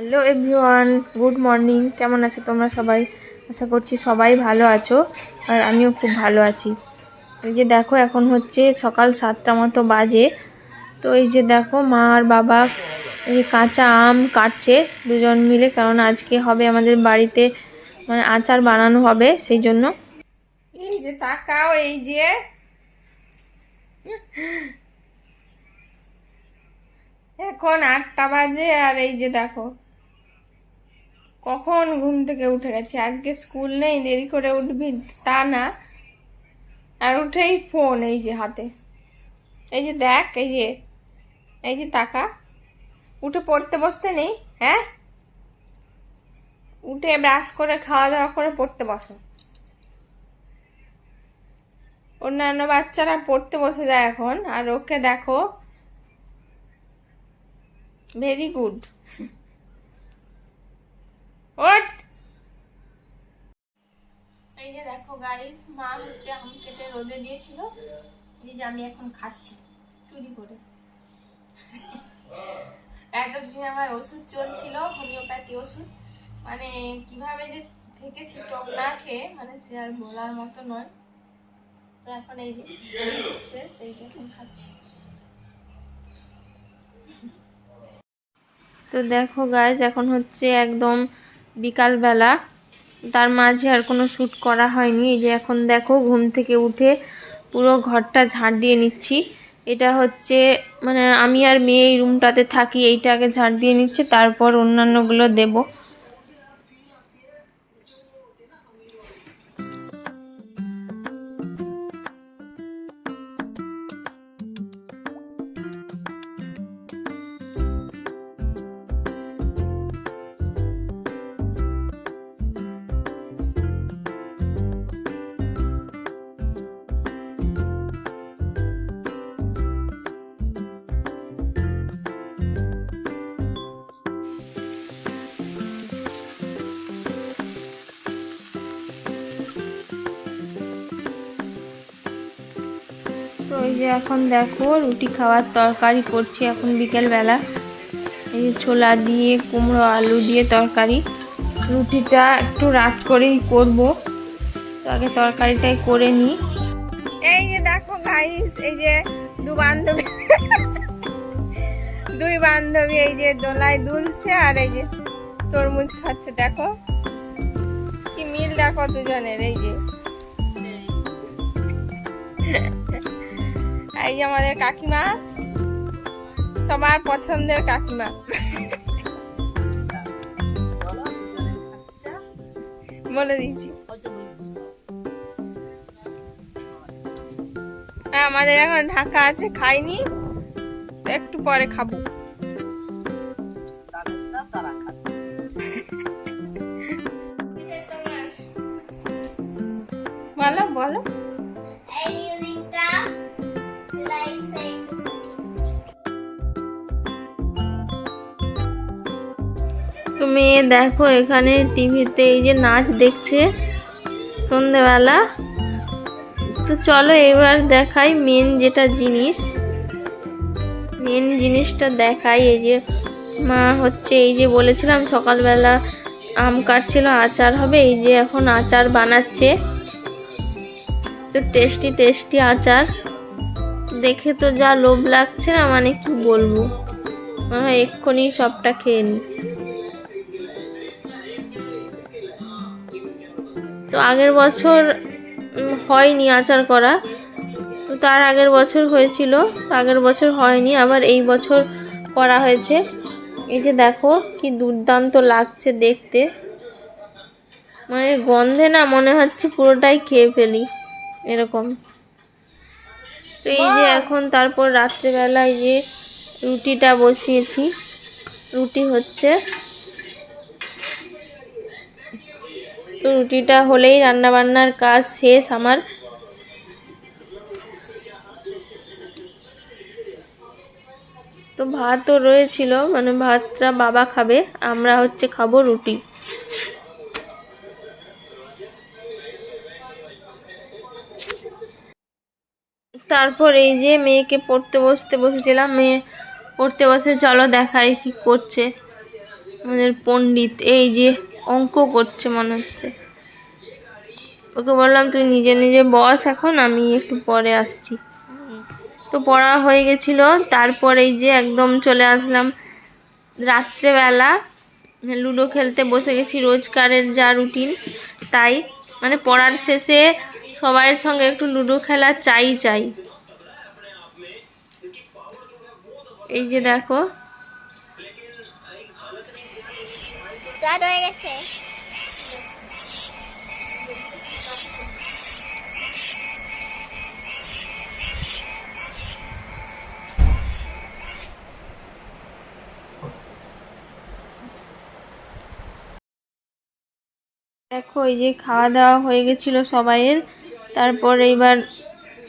Hello everyone good morning কেমন আছো তোমরা সবাই? আশা করছি সবাই ভালো আছো আর আমিও খুব ভালো আছি। এই যে দেখো, এখন হচ্ছে সকাল সাতটা মতো বাজে। তো এই যে দেখো, মা আর বাবা এই কাঁচা আম কাটছে দুজন মিলে, কারণ আজকে হবে আমাদের বাড়িতে মানে আচার বানানো হবে, সেই জন্য। এই যে তাকাও, এই যে। এখন আটটা বাজে আর এই যে দেখো। কখন ঘুম থেকে উঠে গেছে? আজকে স্কুল নেই, দেরি করে উঠবি? তা না। আর উঠেই ফোন এই যে হাতে। এই যে দেখ, এই যে এই যে টাকা উঠে পড়তে বসতে নেই হ্যাঁ? উঠে ব্রাশ করে খাওয়া দাওয়া করে পড়তে বসো। অন্যান্য বাচ্চারা পড়তে বসে যায় এখন, আর ওকে দেখো। ভেরি গুড ওট। এই যে দেখো গাইস মা হচ্ছে আম কেটে রোদে দিয়েছিল। এই যে আমি এখন খাচ্ছি চুরি করে। এতদিন আমার ওষুধ চলছিল হোমিওপ্যাথি ওষুধ। মানে কীভাবে যে থেকেছি টক না খেয়ে মানে সে আর বলার মতো নয়। তো এখন এই যে শেষ এই যে এখন খাচ্ছি। তো দেখো গাইজ এখন হচ্ছে একদম বিকালবেলা। তার মাঝে আর কোনো শ্যুট করা হয়নি। এই যে এখন দেখো, ঘুম থেকে উঠে পুরো ঘরটা ঝাড় দিয়ে নিচ্ছি। এটা হচ্ছে মানে আমি আর মেয়ে এই রুমটাতে থাকি, এইটা আগে ঝাড় দিয়ে নিচ্ছে, তারপর অন্যান্যগুলো দেবো। যে এখন দেখো রুটি খাওয়ার তরকারি করছি এখন বিকেলবেলা। এই ছোলা দিয়ে, কুমড়ো, আলু দিয়ে তরকারি। রুটিটা একটু রাত করেই করব। আগে তরকারিটাই করে নিই। এই যে দেখো গাইস এই যে দু বান্ধবী। দুই বান্ধবী এই যে দোলায় দুলছে আর এই যে তরমুজ খাচ্ছে, দেখো। কি মিল দেখো দুজনের, এই যে। এই আমাদের কাকিমা। সবার পছন্দের কাকিমা। বলে দিয়েছি। হ্যাঁ, আমাদের এখন ঢাকা আছে খাইনি। একটু পরে খাব। বলো বলো। তো মেয়ে দেখো এখানে টিভিতে এই যে নাচ দেখছে সন্ধেবেলা। তো চলো এবার দেখাই মেন যেটা জিনিস। মেন জিনিসটা দেখাই এই যে মা হচ্ছে এই যে বলেছিলাম সকালবেলা আম কাটছিল, আচার হবে, এই যে এখন আচার বানাচ্ছে। তো টেস্টি টেস্টি আচার। দেখে তো যা লোভ লাগছে না মানে কি বলব? মনে এক্ষুনি সবটা খেয়ে নিই তো আগের বছর হয়নি আচার করা। তো তার আগের বছর হয়েছিল, আগের বছর হয়নি, আবার এই বছর করা হয়েছে। এই যে দেখো কি দুর্দান্ত লাগছে দেখতে। মানে গন্ধে না মনে হচ্ছে পুরোটাই খেয়ে ফেলি, এরকম। তো এই যে এখন তারপর রাত্রেবেলায় যে রুটিটা বসিয়েছি, রুটি হচ্ছে তো রুটিটা হলেই রান্না বান্নার কাজ শেষ আমার। তো ভাতও রয়েছিল মানে ভাতটা বাবা খাবে, আমরা হচ্ছে খাব রুটি। তারপর এই যে মেয়েকে পড়তে বসতে বসেছিলাম, মেয়ে পড়তে বসে, চলো দেখাই কি করছে। আমাদের পণ্ডিত, এই যে অঙ্ক করছে মনে হচ্ছে। ওকে বললাম, তুই নিজে নিজে বস এখন, আমি একটু পরে আসছি। তো পড়া হয়ে গেছিল। তারপরে এই যে একদম চলে আসলাম রাত্রেবেলা। লুডো খেলতে বসে গেছি, রোজকারের যা রুটিন তাই। মানে পড়ার শেষে সবাইয়ের সঙ্গে একটু লুডো খেলা চাই চাই। এই যে দেখো স্টার্ট হয়ে গেছে দেখো, এই যে খাওয়া দাওয়া হয়ে গেছিল সবাইয়ের। তারপর এইবার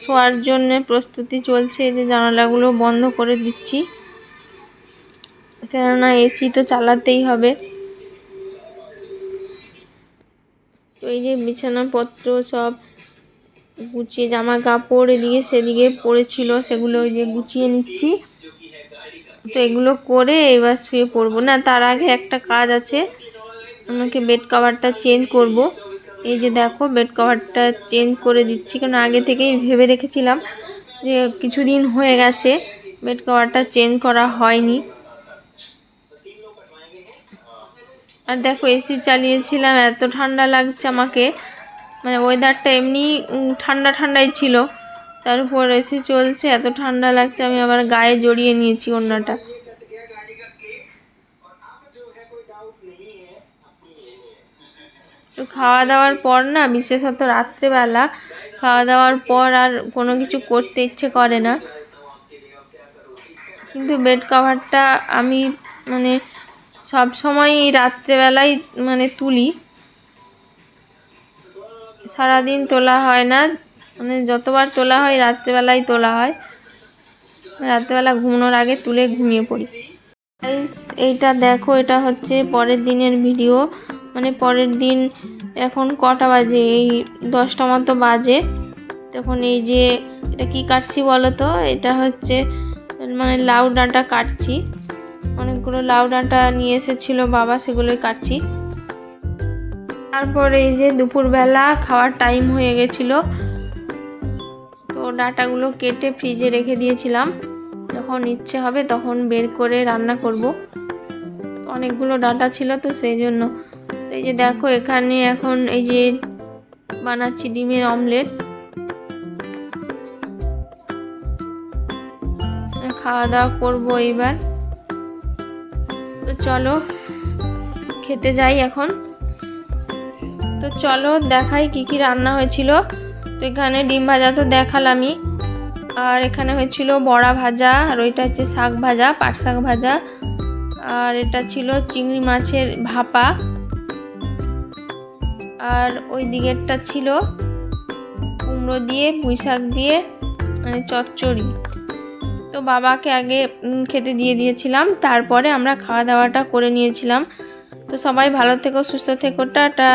শোয়ার জন্য প্রস্তুতি চলছে। এই যে জানালাগুলো বন্ধ করে দিচ্ছি। কেননা এসি তো চালাতেই হবে। তো এই যে বিছানাপত্র সব গুছিয়ে জামা কাপড় এদিকে সেদিকে পড়েছিল, সেগুলো ওই যে গুছিয়ে নিচ্ছি। তো এগুলো করে এবার শুয়ে পড়ব। না, তার আগে একটা কাজ আছে, আমাকে বেড কভারটা চেঞ্জ করব। এই যে দেখো বেড কভারটা চেঞ্জ করে দিচ্ছি, কারণ আগে থেকেই ভেবে রেখেছিলাম যে কিছুদিন হয়ে গেছে বেড কভারটা চেঞ্জ করা হয়নি। আর দেখো এসি চালিয়েছিলাম, এত ঠান্ডা লাগছে আমাকে। মানে ওয়েদারটা এমনি ঠান্ডা ঠান্ডাই ছিল। তার উপর এসি চলছে, এত ঠান্ডা লাগছে, আমি আবার গায়ে জড়িয়ে নিয়েছি অন্যটা তো খাওয়া দাওয়ার পর না, বিশেষত রাত্রেবেলা, খাওয়া দাওয়ার পর আর কোনো কিছু করতে ইচ্ছে করে না। কিন্তু বেড কভারটা আমি মানে সব সময় রাত্রেবেলায় মানে তুলি। সারাদিন তোলা হয় না। মানে যতবার তোলা হয় রাত্রেবেলায় তোলা হয়। রাত্রেবেলা ঘুমানোর আগে তুলে ঘুমিয়ে পড়ি। এইটা দেখো, এটা হচ্ছে পরের দিনের ভিডিও। মানে পরের দিন এখন কটা বাজে? এই দশটা মতো বাজে। তখন এই যে, এটা কি কাটছি বলো তো? এটা হচ্ছে মানে লাউ ডাঁটা কাটছি। অনেকগুলো লাউ ডাঁটা নিয়ে এসেছিল বাবা, সেগুলোই কাটছি। তারপর এই যে দুপুরবেলা খাওয়ার টাইম হয়ে গেছিল, তো ডাঁটাগুলো কেটে ফ্রিজে রেখে দিয়েছিলাম। যখন ইচ্ছে হবে তখন বের করে রান্না করব। অনেকগুলো ডাটা ছিল তো সেই জন্য। এই যে দেখো, এখানে এখন এই যে বানাচ্ছি ডিমের অমলেট খাওয়া দাওয়া করব এইবার। তো চলো, খেতে যাই এখন। তো চলো, দেখাই কি কি রান্না হয়েছিল। তো এখানে ডিম ভাজা তো দেখালামই। আর এখানে হয়েছিল বড়া ভাজা, আর ওইটা হচ্ছে শাক ভাজা, পাট শাক ভাজা। আর এটা ছিল চিংড়ি মাছের ভাপা। আর ওই দিকেরটা ছিল কুমড়ো দিয়ে, পুঁই শাক দিয়ে মানে চচ্চড়ি। তো বাবাকে আগে খেতে দিয়ে দিয়েছিলাম। তারপরে আমরা খাওয়া দাওয়াটা করে নিয়েছিলাম। তো সবাই ভালো থেকো, সুস্থ থেকো, টাটা।